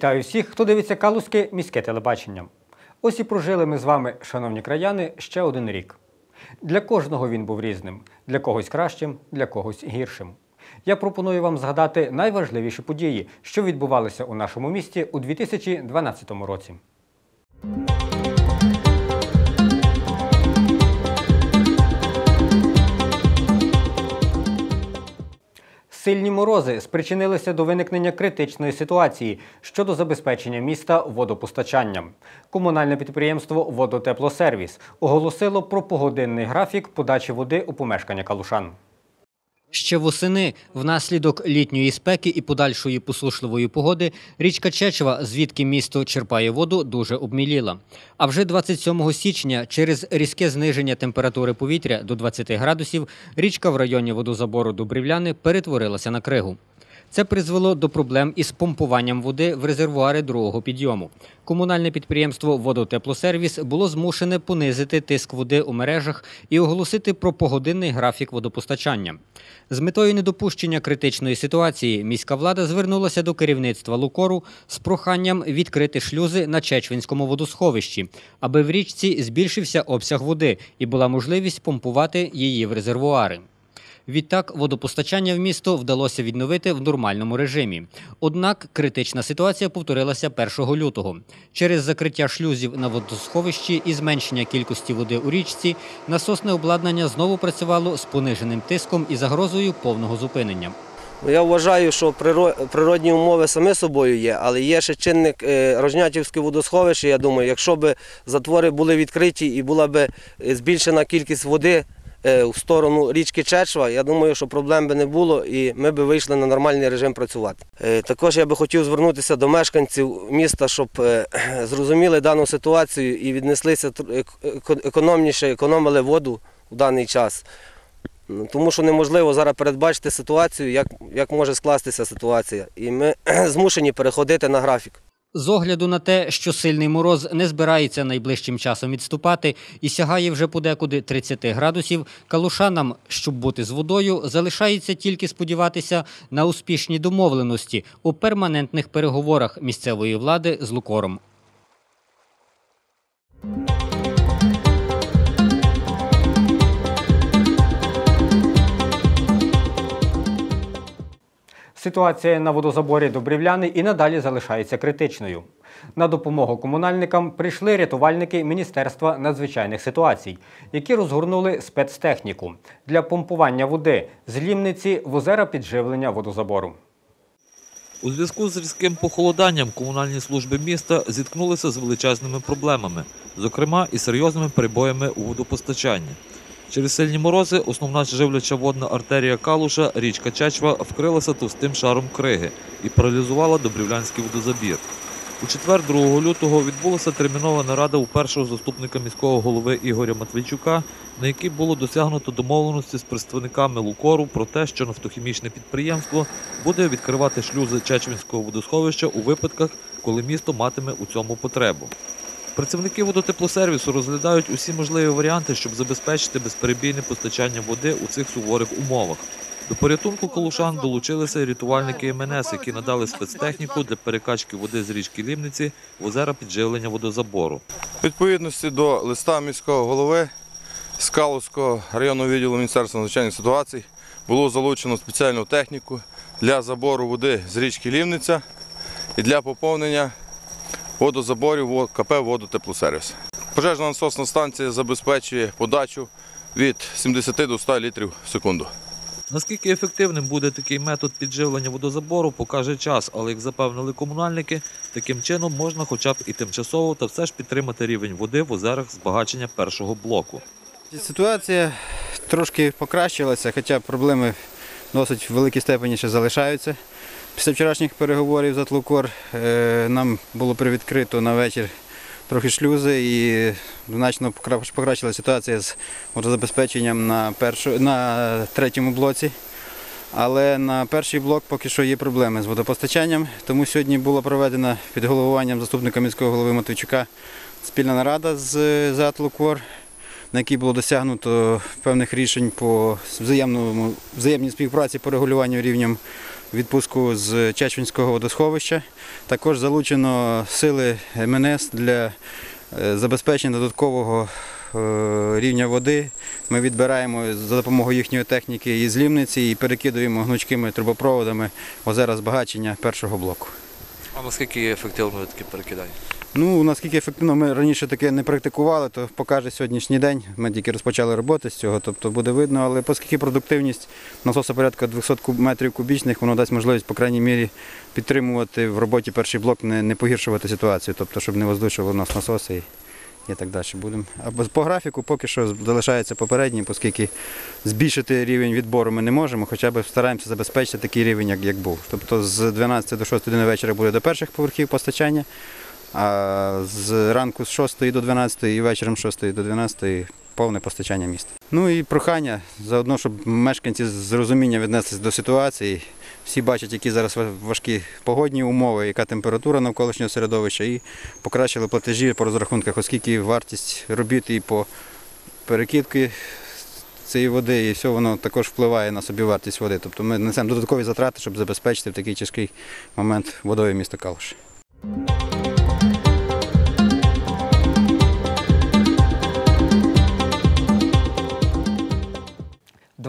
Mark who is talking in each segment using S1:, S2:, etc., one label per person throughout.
S1: Вітаю всіх, хто дивиться Калузьке міське телебачення. Ось і прожили ми з вами, шановні краяни, ще один рік. Для кожного він був різним, для когось кращим, для когось гіршим. Я пропоную вам згадати найважливіші події, що відбувалися у нашому місті у 2012 році. Сильні морози спричинилися до виникнення критичної ситуації щодо забезпечення міста водопостачанням. Комунальне підприємство Водотеплосервіс оголосило про погодинний графік подачі води у помешкання калушан. Ще восени, внаслідок літньої спеки і подальшої посушливої погоди, річка Чечева, звідки місто черпає воду, дуже обміліла. А вже 27 січня, через різке зниження температури повітря до 20 градусів, річка в районі водозабору Добрівляни перетворилася на кригу. Це призвело до проблем із помпуванням води в резервуари другого підйому. Комунальне підприємство Водотеплосервіс було змушене понизити тиск води у мережах і оголосити про погодинний графік водопостачання. З метою недопущення критичної ситуації міська влада звернулася до керівництва Лукору з проханням відкрити шлюзи на Чечвинському водосховищі, аби в річці збільшився обсяг води і була можливість помпувати її в резервуари. Відтак водопостачання в місто вдалося відновити в нормальному режимі. Однак критична ситуація повторилася 1 лютого. Через закриття шлюзів на водосховищі і зменшення кількості води у річці насосне обладнання знову працювало з пониженим тиском і загрозою повного зупинення.
S2: Ну, Я вважаю, що приро- природні умови самі собою є, але є ще чинник е, Рожнятівське водосховище. Я думаю, якщо б затвори були відкриті і була б е, збільшена кількість води в сторону річки Чечва, я думаю, що проблем би не було і ми б вийшли на нормальний режим працювати. Е, Також я би хотів звернутися до мешканців міста, щоб е, зрозуміли дану ситуацію і віднеслися економніше, економили воду в даний час. Ну, Тому що неможливо зараз передбачити ситуацію, як, як може скластися ситуація. І ми змушені переходити на графік.
S1: З огляду на те, що сильний мороз не збирається найближчим часом відступати і сягає вже подекуди 30 градусів, калушанам, щоб бути з водою, залишається тільки сподіватися на успішні домовленості у перманентних переговорах місцевої влади з Лукором. Ситуація на водозаборі Добрівляни і надалі залишається критичною. На допомогу комунальникам прийшли рятувальники Міністерства надзвичайних ситуацій, які розгорнули спецтехніку для помпування води з лімниці в озера підживлення водозабору.
S3: У зв'язку з різким похолоданням комунальні служби міста зіткнулися з величезними проблемами, зокрема і серйозними перебоями у водопостачанні. Через сильні морози основна живляча водна артерія Калуша, річка Чечва, вкрилася товстим шаром криги і паралізувала Добрівлянський водозабір. У четвер, 2 лютого, відбулася термінова нарада у першого заступника міського голови Ігоря Матвійчука, на якій було досягнуто домовленості з представниками Лукору про те, що нафтохімічне підприємство буде відкривати шлюзи Чечвінського водосховища у випадках, коли місто матиме у цьому потребу. Працівники водотеплосервісу розглядають усі можливі варіанти, щоб забезпечити безперебійне постачання води у цих суворих умовах. До порятунку калушан долучилися рятувальники МНС, які надали спецтехніку для перекачки води з річки Лімниці в озера підживлення водозабору.
S4: У відповідності до листа міського голови Скалузького районного відділу Міністерства надзвичайних ситуацій було залучено спеціальну техніку для забору води з річки Лівниця і для поповнення водозаборів во- КП «Водотеплосервіс». Пожежна насосна станція забезпечує подачу від 70 до 100 літрів в секунду.
S3: Наскільки ефективним буде такий метод підживлення водозабору, покаже час, але як запевнили комунальники, таким чином можна хоча б і тимчасово та все ж підтримати рівень води в озерах збагачення першого блоку.
S5: Ситуація трошки покращилася, хоча проблеми досить в великій степені ще залишаються. Після вчорашніх переговорів з Атлукор е, нам було привідкрито на вечір трохи шлюзи і значно покращила ситуація з водозабезпеченням на, першу, на третьому блоці. Але на перший блок поки що є проблеми з водопостачанням, тому сьогодні була проведена під головуванням заступника міського голови Матвійчука спільна нарада з ЗАТЛУКОР, на якій було досягнуто певних рішень по взаємному, взаємній співпраці по регулюванню рівнем відпуску з Чечвінського водосховища. Також залучено сили МНС для е, забезпечення додаткового е, рівня води. Ми відбираємо за допомогою їхньої техніки із Лімниці і перекидуємо гнучкими трубопроводами озера збагачення першого блоку.
S6: А наскільки ефективно таке перекидання?
S5: Ну, наскільки ефективно ми раніше таке не практикували, то покаже сьогоднішній день. Ми тільки розпочали роботи з цього, тобто буде видно, але оскільки продуктивність насоса порядка 200 метрів кубічних, воно дасть можливість, по крайній мірі, підтримувати в роботі перший блок, не, не погіршувати ситуацію, тобто, щоб не воздушували нас насоси і, так далі. Будемо. А по графіку поки що залишається попередній, оскільки збільшити рівень відбору ми не можемо, хоча б стараємося забезпечити такий рівень, як, як був. Тобто з 12 до 6 години вечора буде до перших поверхів постачання. А з ранку з 6 до 12 і вечором з 6 до 12 повне постачання міста. Ну і прохання заодно, щоб мешканці з розумінням віднеслися до ситуації. Всі бачать, які зараз важкі погодні умови, яка температура навколишнього середовища, і покращили платежі по розрахунках, оскільки вартість робіт і по перекидки цієї води, і все воно також впливає на собівартість води. Тобто ми несемо додаткові затрати, щоб забезпечити в такий тяжкий момент водою міста Калуш.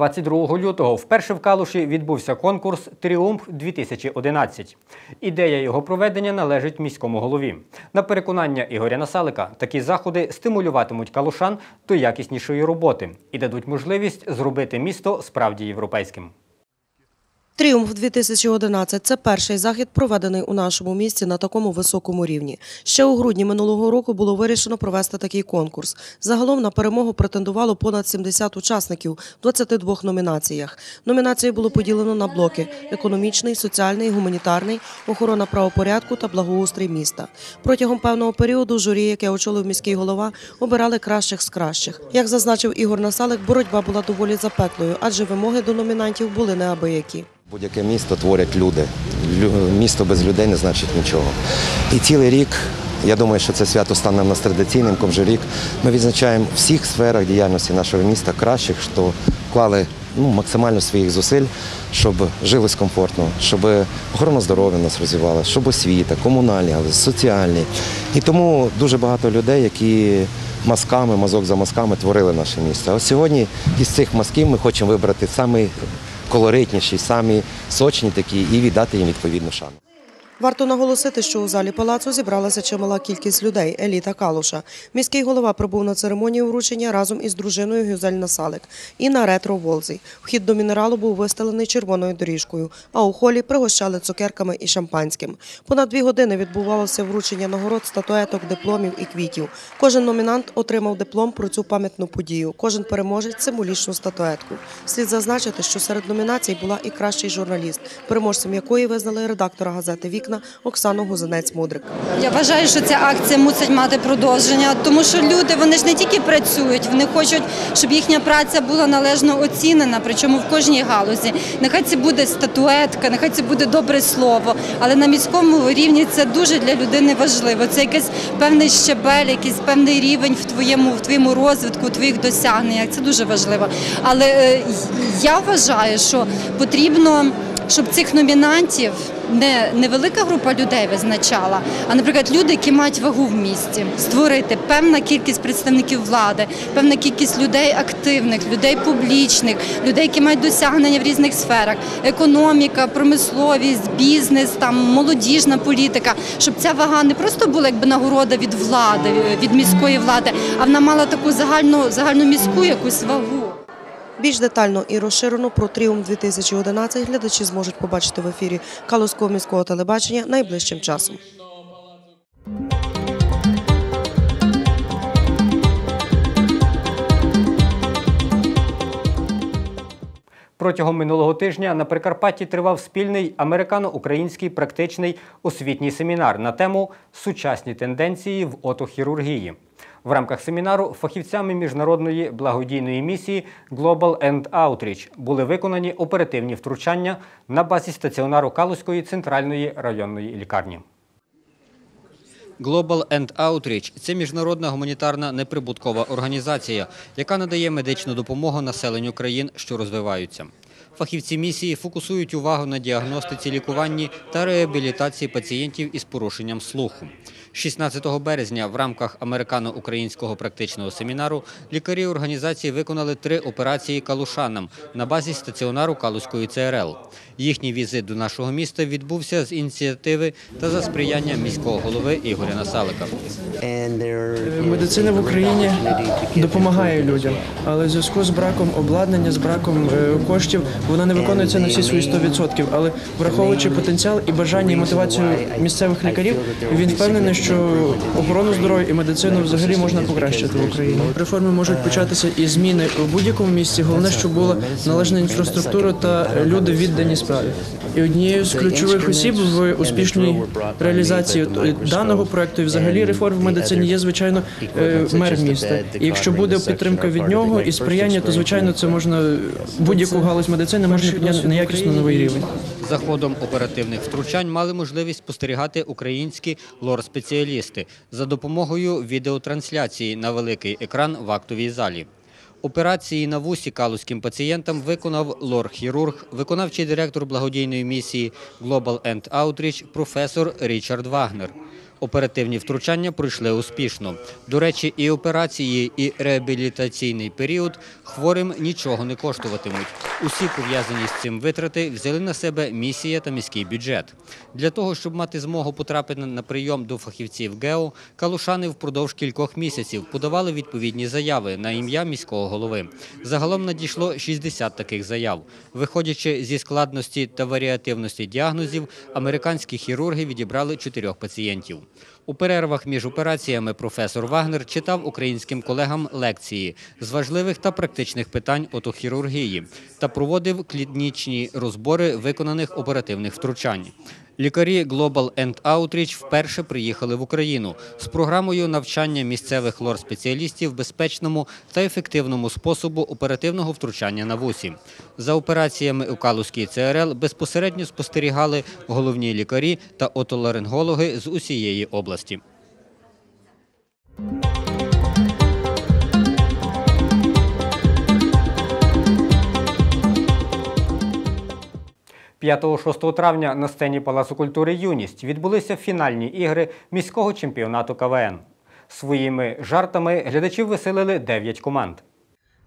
S1: 22 лютого вперше в Калуші відбувся конкурс Тріумф 2011. Ідея його проведення належить міському голові. На переконання Ігоря Насалика, такі заходи стимулюватимуть калушан до якіснішої роботи і дадуть можливість зробити місто справді європейським.
S7: Тріумф 2011 – це перший захід, проведений у нашому місті на такому високому рівні. Ще у грудні минулого року було вирішено провести такий конкурс. Загалом на перемогу претендувало понад 70 учасників в 22 номінаціях. Номінації було поділено на блоки: економічний, соціальний, гуманітарний, охорона правопорядку та благоустрій міста. Протягом певного періоду журі, яке очолив міський голова, обирали кращих з кращих. Як зазначив Ігор Насалик, боротьба була доволі запеклою, адже вимоги до номінантів були неабиякі.
S8: Будь-яке місто творять люди. Місто без людей не значить нічого. І цілий рік, я думаю, що це свято стане в нас традиційним, кожен рік. Ми відзначаємо всіх сферах діяльності нашого міста кращих, що вклали ну, максимально своїх зусиль, щоб жилось комфортно, щоб охорона здоров'я нас розвивалася, щоб освіта, комунальні, галузі, соціальні. І тому дуже багато людей, які мазками, мазок за мазками творили наше місто. А ось сьогодні із цих мазків ми хочемо вибрати самий колоритніші, самі сочні такі і віддати їм відповідну шану.
S7: Варто наголосити, що у залі палацу зібралася чимала кількість людей, еліта Калуша. Міський голова прибув на церемонію вручення разом із дружиною Гюзель Насалик і на ретро Волзі. Вхід до мінералу був вистелений червоною доріжкою, а у холі пригощали цукерками і шампанським. Понад дві години відбувалося вручення нагород, статуеток, дипломів і квітів. Кожен номінант отримав диплом про цю пам'ятну подію. Кожен переможець символічну статуетку. Слід зазначити, що серед номінацій була і кращий журналіст, переможцем якої визнали редактора газети Вікна Оксану Гузенець-Мудрик.
S9: Я вважаю, що ця акція мусить мати продовження, тому що люди вони ж не тільки працюють, вони хочуть, щоб їхня праця була належно оцінена, причому в кожній галузі. Нехай це буде статуетка, нехай це буде добре слово, але на міському рівні це дуже для людини важливо. Це якийсь певний щебель, якийсь певний рівень в твоєму в твоєму розвитку, в твоїх досягненнях. Це дуже важливо. Але е, я вважаю, що потрібно, щоб цих номінантів не невелика група людей визначала, а, наприклад, люди, які мають вагу в місті, створити певна кількість представників влади, певна кількість людей активних, людей публічних, людей, які мають досягнення в різних сферах: економіка, промисловість, бізнес, там молодіжна політика, щоб ця вага не просто була якби нагорода від влади, від міської влади, а вона мала таку загальну загальну міську якусь вагу.
S7: Більш детально і розширено про Тріумф 2011 глядачі зможуть побачити в ефірі Калузького міського телебачення найближчим часом.
S1: Протягом минулого тижня на Прикарпатті тривав спільний американо-український практичний освітній семінар на тему Сучасні тенденції в отохірургії. В рамках семінару фахівцями міжнародної благодійної місії Global End Outreach були виконані оперативні втручання на базі стаціонару Калузької центральної районної лікарні. Global End Outreach – це міжнародна гуманітарна неприбуткова організація, яка надає медичну допомогу населенню країн, що розвиваються. Фахівці місії фокусують увагу на діагностиці, лікуванні та реабілітації пацієнтів із порушенням слуху. 16 березня в рамках американо-українського практичного семінару лікарі організації виконали три операції калушанам на базі стаціонару Калузької ЦРЛ. Їхній візит до нашого міста відбувся з ініціативи та за сприяння міського голови Ігоря Насалика.
S10: Медицина в Україні допомагає людям, але в зв'язку з браком обладнання, з браком е, коштів, вона не виконується на всі свої 100%. Але враховуючи потенціал і бажання і мотивацію місцевих лікарів, він впевнений, що охорону здоров'я і медицину взагалі можна покращити в Україні. Реформи можуть початися і зміни у будь-якому місці. Головне, щоб була належна інфраструктура та люди віддані справі. І однією з ключових осіб в успішній реалізації даного проекту і взагалі реформ в медицині є звичайно е, мер міста. І якщо буде підтримка від нього і сприяння, то звичайно це можна будь-яку галузь медицини можна підняти на якісно новий рівень.
S1: За ходом оперативних втручань мали можливість спостерігати українські лор-спеціалісти за допомогою відеотрансляції на великий екран в актовій залі. Операції на вусі калузьким пацієнтам виконав лор-хірург, виконавчий директор благодійної місії Global End Outreach професор Річард Вагнер. Оперативні втручання пройшли успішно. До речі, і операції, і реабілітаційний період хворим нічого не коштуватимуть. Усі пов'язані з цим витрати взяли на себе місія та міський бюджет. Для того, щоб мати змогу потрапити на прийом до фахівців ГЕО, калушани впродовж кількох місяців подавали відповідні заяви на ім'я міського голови. Загалом надійшло 60 таких заяв. Виходячи зі складності та варіативності діагнозів, американські хірурги відібрали чотирьох пацієнтів. У перервах між операціями професор Вагнер читав українським колегам лекції з важливих та практичних питань отохірургії та проводив клінічні розбори виконаних оперативних втручань. Лікарі Global End Outreach вперше приїхали в Україну з програмою навчання місцевих лор-спеціалістів безпечному та ефективному способу оперативного втручання на вусі. За операціями у Калузькій ЦРЛ безпосередньо спостерігали головні лікарі та отоларингологи з усієї області. 5-6 травня на сцені Палацу культури Юність відбулися фінальні ігри міського чемпіонату КВН. Своїми жартами глядачів веселили 9 команд.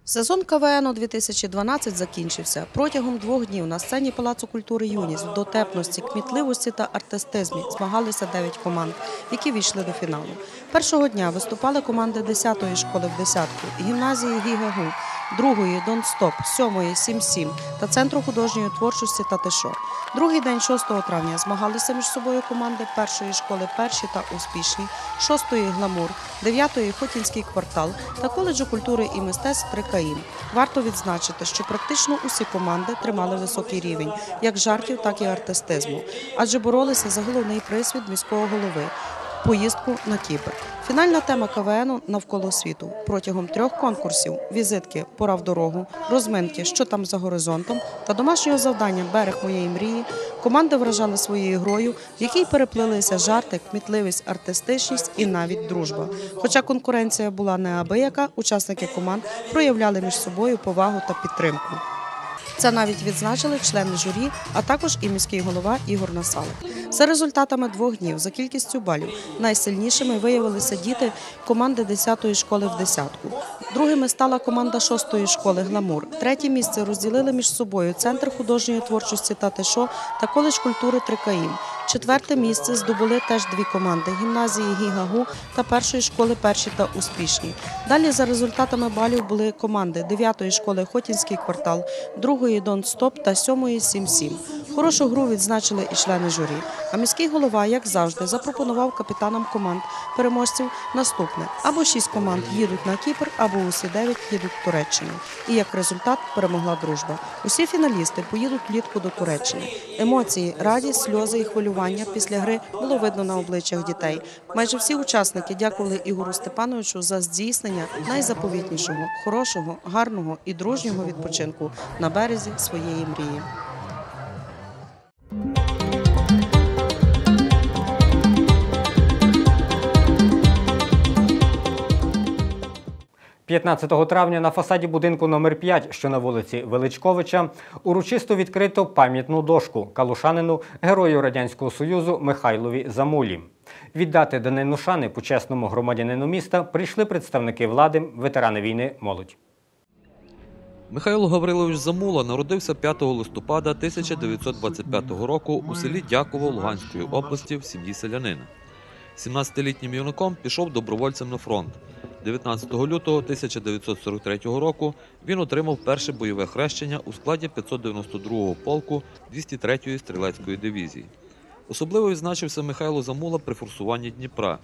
S7: Сезон КВН у 2012 закінчився. Протягом двох днів на сцені Палацу культури Юність в дотепності, кмітливості та артистизмі змагалися 9 команд, які війшли до фіналу. Першого дня виступали команди 10-ї школи в десятку, гімназії Гігагу, другої Донстоп, сьомої Сім-Сім та центру художньої творчості Татишор. Другий день 6 травня змагалися між собою команди першої школи перші та успішні, шостої гламур, дев'ятої Хотінський квартал та коледжу культури і мистецтв Трикаїм. Варто відзначити, що практично усі команди тримали високий рівень як жартів, так і артистизму, адже боролися за головний приз від міського голови поїздку на Кіпр. Фінальна тема КВНу навколо світу протягом трьох конкурсів: візитки Пора в дорогу, розминки, що там за горизонтом та домашнього завдання Берег моєї мрії. Команди вражали своєю грою, в якій переплилися жарти, кмітливість, артистичність і навіть дружба. Хоча конкуренція була неабияка, учасники команд проявляли між собою повагу та підтримку. Це навіть відзначили члени журі, а також і міський голова Ігор Насалик. За результатами двох днів за кількістю балів найсильнішими виявилися діти команди 10-ї школи в десятку. Другими стала команда 6-ї школи Гламур. Третє місце розділили між собою Центр художньої творчості Татишо та коледж культури Трикаїм. Четверте місце здобули теж дві команди гімназії Гігагу та першої школи перші та успішні. Далі за результатами балів були команди 9-ї школи Хотінський квартал, 2-ї Дон Стоп та 7-ї Сім-Сім. Хорошу гру відзначили і члени журі. А міський голова, як завжди, запропонував капітанам команд переможців наступне: або шість команд їдуть на Кіпр, або усі дев'ять їдуть в Туреччину. І як результат перемогла дружба. Усі фіналісти поїдуть влітку до Туреччини. Емоції, радість, сльози і хвилювання після гри було видно на обличчях дітей. Майже всі учасники дякували Ігору Степановичу за здійснення найзаповітнішого, хорошого, гарного і дружнього відпочинку на березі своєї мрії.
S1: 15 травня на фасаді будинку номер 5 що на вулиці Величковича, урочисто відкрито пам'ятну дошку калушанину, герою Радянського Союзу Михайлові Замулі. Віддати данину шани почесному громадянину міста прийшли представники влади, ветерани війни, молодь.
S3: Михайло Гаврилович Замула народився 5 листопада 1925 року у селі Дяково Луганської області в сім'ї селянина. 17-літнім юнаком пішов добровольцем на фронт. 19 лютого 1943 року він отримав перше бойове хрещення у складі 592-го полку 203-ї стрілецької дивізії. Особливо відзначився Михайло Замула при форсуванні Дніпра.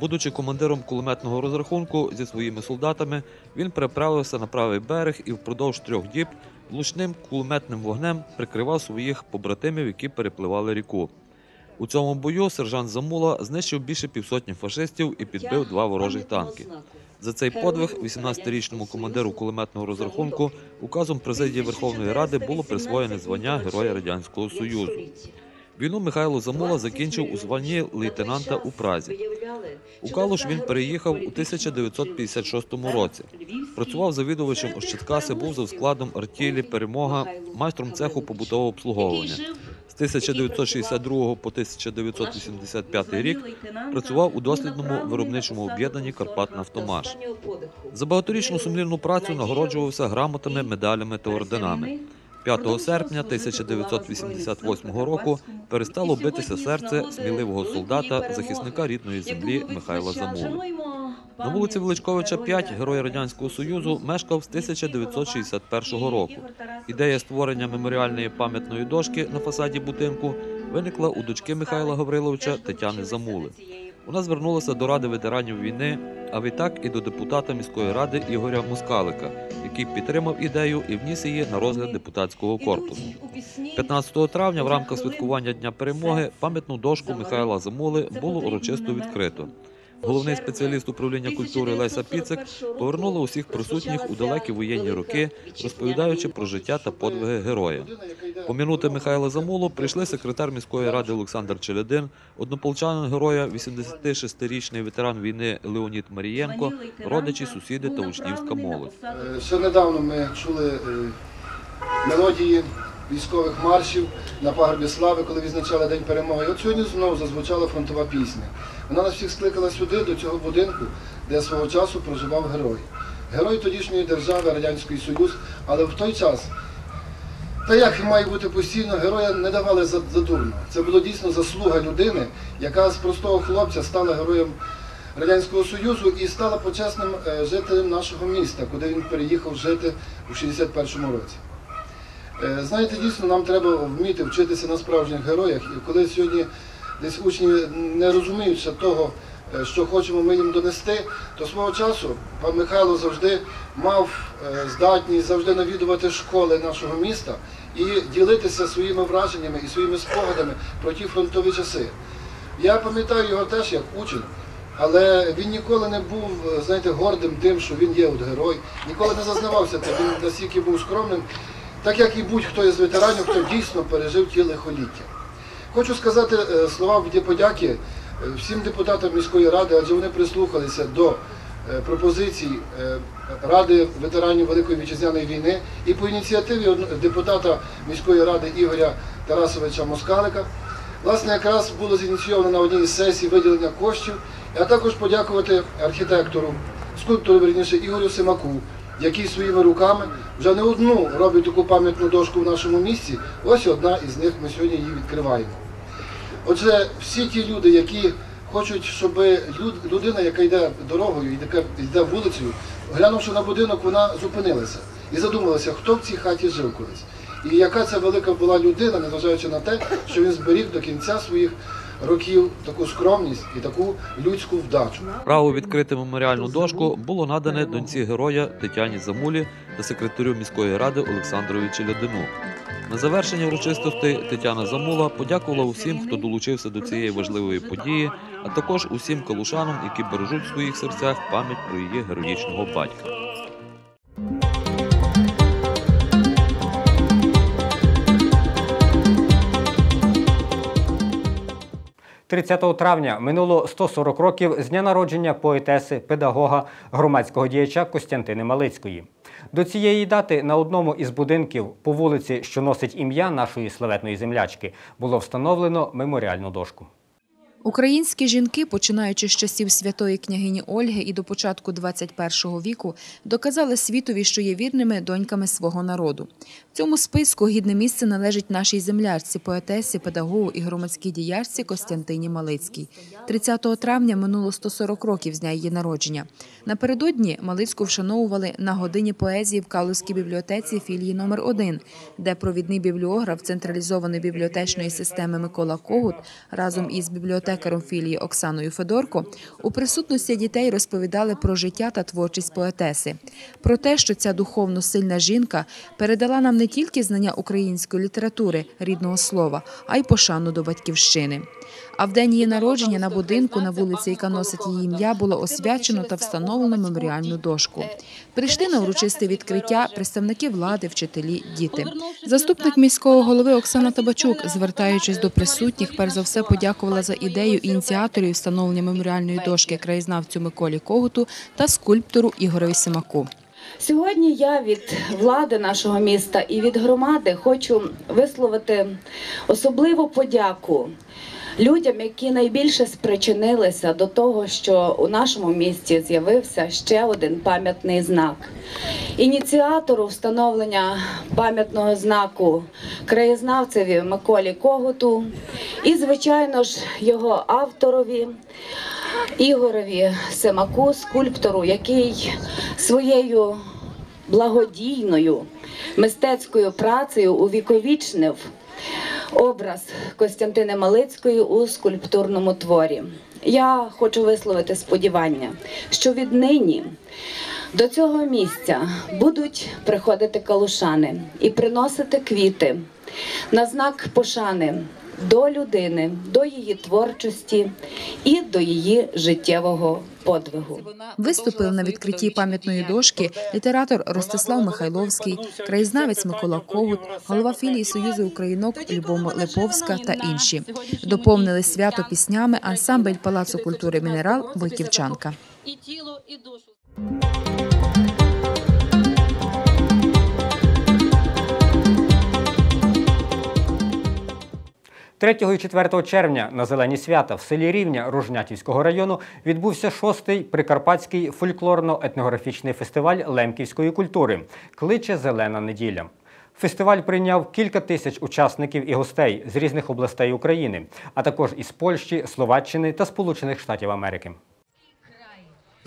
S3: Будучи командиром кулеметного розрахунку зі своїми солдатами, він переправився на правий берег і впродовж трьох діб влучним кулеметним вогнем прикривав своїх побратимів, які перепливали ріку. У цьому бою сержант Замула знищив більше півсотні фашистів і підбив два ворожих танки. За цей подвиг 18-річному командиру кулеметного розрахунку указом президії Верховної Ради було присвоєне звання Героя Радянського Союзу. Війну Михайло Замула закінчив у званні лейтенанта у Празі. У Калуш він переїхав у 1956 році. Працював завідувачем Ощадкаси, був за складом артілі Перемога, майстром цеху побутового обслуговування. З 1962 по 1985 рік працював у дослідному виробничому об'єднанні «Карпатнафтомаш». За багаторічну сумлінну працю нагороджувався грамотами, медалями та орденами. 5 серпня 1988 року перестало битися серце сміливого солдата, захисника рідної землі Михайла Замули. На вулиці Величковича 5 герой Радянського Союзу мешкав з 1961 року. Ідея створення меморіальної пам'ятної дошки на фасаді будинку виникла у дочки Михайла Гавриловича Тетяни Замули. Вона звернулася до Ради ветеранів війни, а відтак і до депутата міської ради Ігоря Москалика, який підтримав ідею і вніс її на розгляд депутатського корпусу. 15 травня в рамках святкування Дня перемоги пам'ятну дошку Михайла Замули було урочисто відкрито. Головний спеціаліст управління культури Леся Піцик повернула усіх присутніх у далекі воєнні роки, розповідаючи про життя та подвиги героя. Помінути Михайла Замулу прийшли секретар міської ради Олександр Челядин, однополчанин героя, 86-річний ветеран війни Леонід Марієнко, родичі, сусіди та учнівська молодь.
S11: Е, Ще недавно ми чули е, мелодії військових маршів на пагорбі слави, коли відзначали День перемоги. І от сьогодні знову зазвучала фронтова пісня. Вона нас всіх скликала сюди, до цього будинку, де свого часу проживав герой. Герой тодішньої держави, Радянський Союз, але в той час. Та як і має бути постійно, героя не давали задурно. Це було дійсно заслуга людини, яка з простого хлопця стала героєм Радянського Союзу і стала почесним е, жителем нашого міста, куди він переїхав жити у 61-му році. Е, Знаєте, дійсно, нам треба вміти вчитися на справжніх героях. І коли сьогодні десь учні не розуміють ще того, е, що хочемо ми їм донести, то свого часу пан Михайло завжди мав е, здатність завжди навідувати школи нашого міста і ділитися своїми враженнями і своїми спогадами про ті фронтові часи. Я пам'ятаю його теж як учень, але він ніколи не був, знаєте, гордим тим, що він є от герой, ніколи не зазнавався тим, він настільки був скромним, так як і будь-хто із ветеранів, хто дійсно пережив ті лихоліття. Хочу сказати е, слова подяки е, всім депутатам міської ради, адже вони прислухалися до е, пропозицій Ради ветеранів Великої вітчизняної війни і по ініціативі депутата міської ради Ігоря Тарасовича Москалика. Власне, якраз було зініційовано на одній із сесій виділення коштів, а також подякувати архітектору, скульптору, верніше, Ігорю Симаку, який своїми руками вже не одну робить таку пам'ятну дошку в нашому місті. Ось одна із них ми сьогодні її відкриваємо. Отже, всі ті люди, які хочуть, щоб людина, яка йде дорогою, яка йде вулицею, глянувши на будинок, вона зупинилася і задумалася, хто в цій хаті жив колись. І яка це велика була людина, незважаючи на те, що він зберіг до кінця своїх років таку скромність і таку людську вдачу.
S3: Право відкрити меморіальну дошку було надане доньці героя Тетяні Замулі та секретарю міської ради Олександрові Челядину. На завершення урочистостей Тетяна Замула подякувала усім, хто долучився до цієї важливої події, а також усім калушанам, які бережуть в своїх серцях пам'ять про її героїчного батька.
S1: 30 травня минуло 140 років з дня народження поетеси, педагога, громадського діяча Костянтини Малицької. До цієї дати на одному із будинків по вулиці, що носить ім'я нашої славетної землячки, було встановлено меморіальну дошку.
S12: Українські жінки, починаючи з часів святої княгині Ольги і до початку 21 віку, доказали світові, що є вірними доньками свого народу. В цьому списку гідне місце належить нашій землячці, поетесі, педагогу і громадській діячці Костянтині Малицькій. 30 травня минуло 140 років з дня її народження. Напередодні Малицьку вшановували на годині поезії в Калузькій бібліотеці філії номер 1 де провідний бібліограф централізованої бібліотечної системи Микола Когут разом із бібліотекаром філії Оксаною Федорко у присутності дітей розповідали про життя та творчість поетеси, про те, що ця духовно сильна жінка передала нам не тільки знання української літератури, рідного слова, а й пошану до батьківщини. А в день її народження на будинку на вулиці, яка носить її ім'я, було освячено та встановлено меморіальну дошку. Прийшли на урочисте відкриття представники влади, вчителі, діти. Заступник міського голови Оксана Табачук, звертаючись до присутніх, перш за все подякувала за ідею ініціаторів встановлення меморіальної дошки краєзнавцю Миколі Когуту та скульптору Ігорові Симаку.
S13: Сьогодні я від влади нашого міста і від громади хочу висловити особливу подяку людям, які найбільше спричинилися до того, що у нашому місті з'явився ще один пам'ятний знак. Ініціатору встановлення пам'ятного знаку краєзнавцеві Миколі Когуту і, звичайно ж, його авторові. Ігорові Семаку, скульптору, який своєю благодійною мистецькою працею увіковічнив образ Костянтини Малицької у скульптурному творі. Я хочу висловити сподівання, що віднині до цього місця будуть приходити калушани і приносити квіти на знак пошани до людини, до її творчості і до її життєвого подвигу.
S12: Виступили на відкритті пам'ятної дошки літератор Ростислав Михайловський, краєзнавець Микола Когут, голова філії Союзу Українок Любома Липовська та інші. Доповнили свято піснями ансамбль Палацу культури Мінерал Бойківчанка.
S13: І тіло, і душу.
S1: 3 і 4 червня на Зелені свята в селі Рівня Ружнятівського району відбувся шостий прикарпатський фольклорно-етнографічний фестиваль лемківської культури Кличе Зелена неділя. Фестиваль прийняв кілька тисяч учасників і гостей з різних областей України, а також із Польщі, Словаччини та Сполучених Штатів Америки.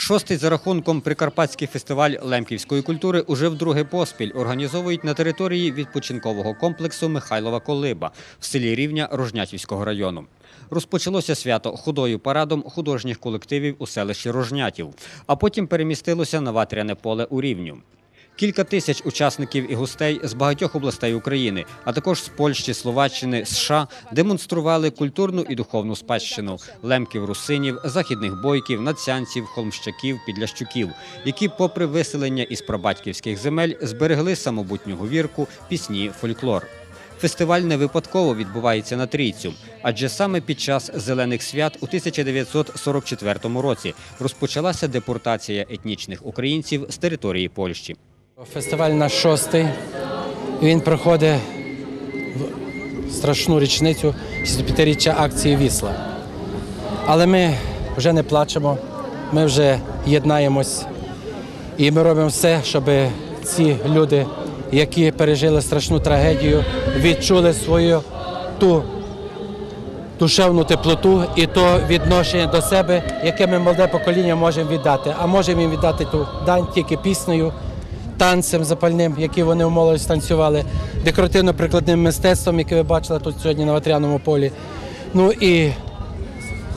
S1: Шостий за рахунком Прикарпатський фестиваль лемківської культури уже вдруге поспіль організовують на території відпочинкового комплексу Михайлова Колиба в селі Рівня Рожнятівського району. Розпочалося свято худою парадом художніх колективів у селищі Рожнятів, а потім перемістилося на Ватряне поле у Рівню. Кілька тисяч учасників і гостей з багатьох областей України, а також з Польщі, Словаччини, США демонстрували культурну і духовну спадщину лемків русинів, західних бойків, надцянців, холмщаків, підлящуків, які, попри виселення із прабатьківських земель, зберегли самобутню говірку, пісні, фольклор. Фестиваль не випадково відбувається на трійцю, адже саме під час зелених свят у 1944 році розпочалася депортація етнічних українців з території Польщі.
S14: Фестиваль наш шостий. Він проходить в страшну річницю 65-річчя акції Вісла. Але ми вже не плачемо, ми вже єднаємось і ми робимо все, щоб ці люди, які пережили страшну трагедію, відчули свою ту душевну теплоту і то відношення до себе, яке ми молоде покоління можемо віддати. А можемо їм віддати ту дань тільки піснею, танцем запальним, який вони в молодості танцювали, декоративно-прикладним мистецтвом, яке ви бачили тут сьогодні на Ватряному полі. Ну і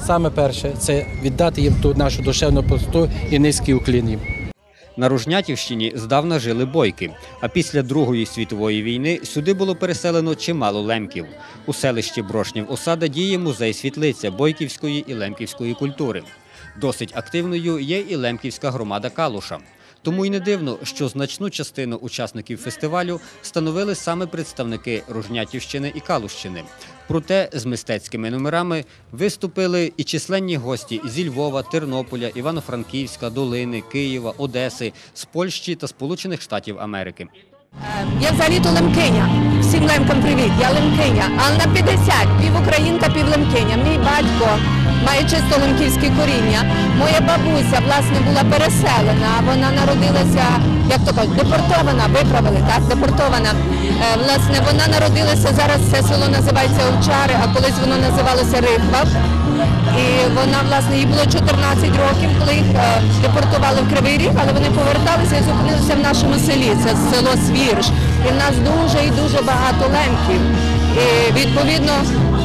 S14: саме перше це віддати їм ту нашу душевну просту і низький уклін їм.
S1: На Ружнятівщині здавна жили бойки, а після Другої світової війни сюди було переселено чимало лемків. У селищі Брошнів Осада діє музей світлиця бойківської і лемківської культури. Досить активною є і лемківська громада Калуша. Тому й не дивно, що значну частину учасників фестивалю становили саме представники Ружнятівщини і Калущини. Проте з мистецькими номерами виступили і численні гості зі Львова, Тернополя, Івано-Франківська, Долини, Києва, Одеси, з Польщі та Сполучених Штатів Америки.
S15: Я взагалі-то лемкиня. Всім лемкам привіт, я лемкиня. Але на 50, пів українка, пів лемкиня. Мій батько має чисто лемківське коріння. Моя бабуся, власне, була переселена. Вона народилася, як то кажуть, депортована, виправили, так? Депортована. Е, власне, вона народилася, зараз це село називається Овчари, а колись воно називалося Рихвав. І вона, власне, їй було 14 років, коли їх е, депортували в Кривий Ріг, але вони поверталися і зупинилися в нашому селі. Це село Свірж. І в нас дуже і дуже багато лемків. І відповідно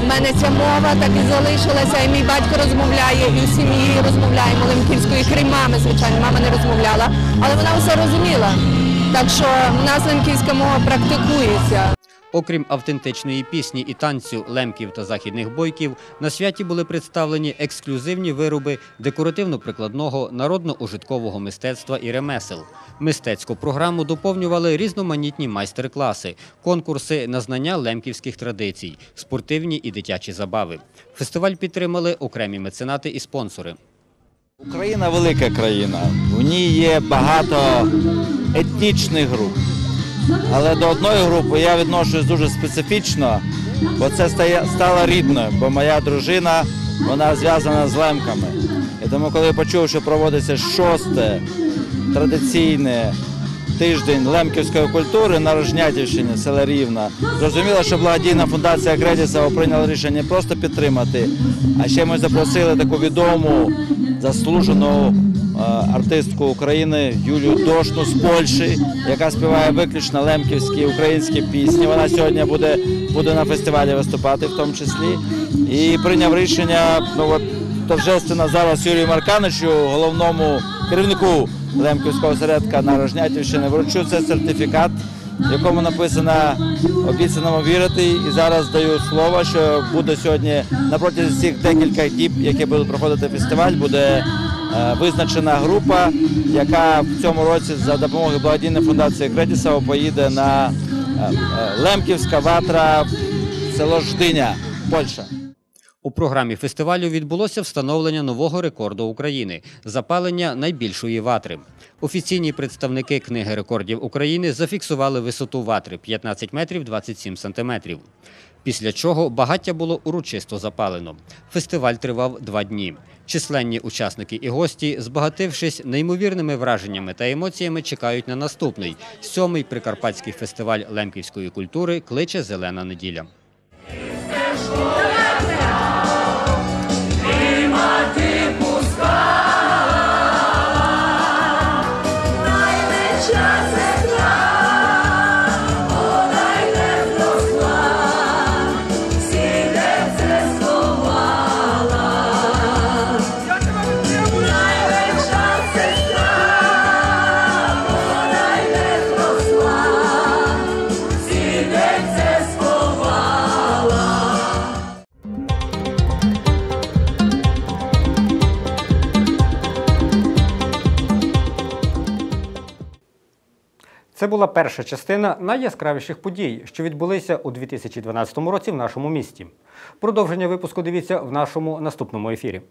S15: в мене ця мова так і залишилася, і мій батько розмовляє, і у сім'ї розмовляємо лемківською, крім мами, звичайно, мама не розмовляла, але вона все розуміла. Так що в нас лемківська мова практикується.
S1: Окрім автентичної пісні і танцю лемків та західних бойків, на святі були представлені ексклюзивні вироби декоративно-прикладного народно-ужиткового мистецтва і ремесел. Мистецьку програму доповнювали різноманітні майстер-класи, конкурси на знання лемківських традицій, спортивні і дитячі забави. Фестиваль підтримали окремі меценати і спонсори.
S16: Україна велика країна. У ній є багато етнічних груп. Але до одної групи я відношусь дуже специфічно, бо це стало рідною, бо моя дружина вона зв'язана з лемками. І тому, коли я почув, що проводиться шосте традиційне тиждень лемківської культури на Рожнятівщині, села Рівна, зрозуміло, що благодійна фундація Гредісова прийняла рішення не просто підтримати, а ще ми запросили таку відому заслужену артистку України Юлію Дошну з Польщі, яка співає виключно лемківські українські пісні. Вона сьогодні буде, буде на фестивалі виступати, в тому числі. І прийняв рішення ну, от, торжественно зараз Юрію Марканичу, головному керівнику Лемківського осередка на Рожнятівщині, вручу цей сертифікат, в якому написано обіцяному вірити. І зараз даю слово, що буде сьогодні на протязі цих декілька діб, які будуть проходити фестиваль, буде е, визначена група, яка в цьому році за допомогою благодійної фундації Кредісова поїде на е, е, Лемківська ватра, село Ждиня, Польща.
S1: У програмі фестивалю відбулося встановлення нового рекорду України запалення найбільшої ватри. Офіційні представники книги рекордів України зафіксували висоту ватри 15 метрів 27 сантиметрів. Після чого багаття було урочисто запалено. Фестиваль тривав два дні. Численні учасники і гості, збагатившись неймовірними враженнями та емоціями, чекають на наступний сьомий прикарпатський фестиваль лемківської культури кличе Зелена неділя. Це була перша частина найяскравіших подій, що відбулися у 2012 році в нашому місті. Продовження випуску дивіться в нашому наступному ефірі.